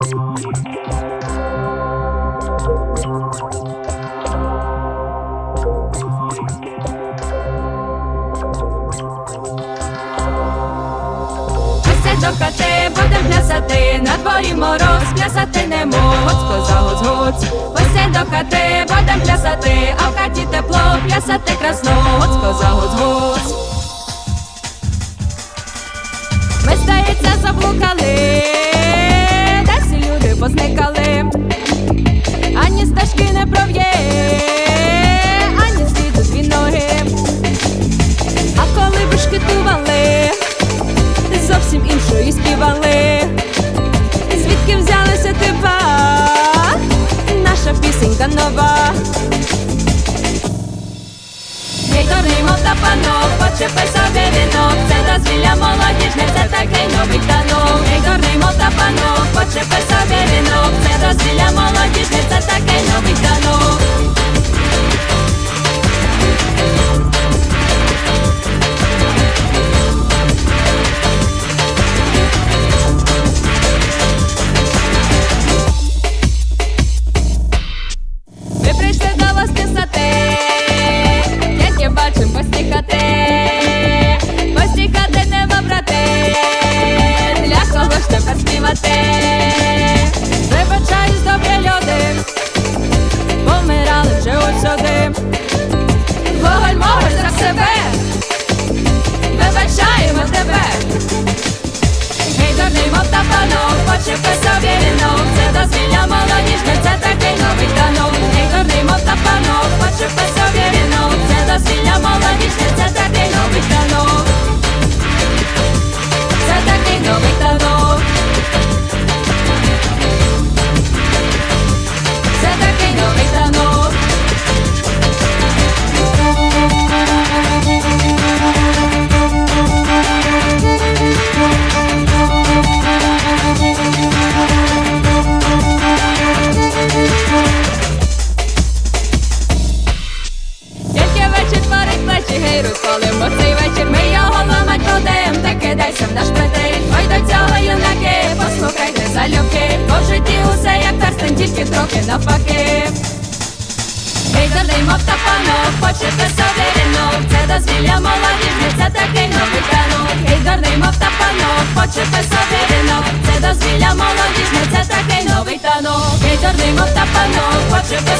До хати будем плясати, на дворі мороз, плясати не можуть, сказав гоц-гоц. До хати будем плясати, а в хаті тепло, плясати красно, сказав гоц-гоц. Ми здається заблукали, песенка нова. Нека римот да апано, почепај са верено. Се развиља молодеж, не се така и нових дано Нека римот да апано, почепај са верено. Се развиља молодеж усюди. Гоголь моголь за себе, вибачаємо тебе. Гей, дурний мов та панов, почепи собі вінок, це дозвілля Бо цей вечір ми його ламать будем. Та кидайся в наш петель. Ой до цього юнаки, послухайте залюбки. Бо в житті усе як перстень, тільки трохи навпаки. Гей завжди, мов та панок, почерпи собі ринок Це дозвілля молодіжне, це такий новий танок. Гей дурний, мов та панок, почерпи собі ринок Це дозвілля молодіжне, це такий новий танок. Гей дурний, мов та панок, почерпи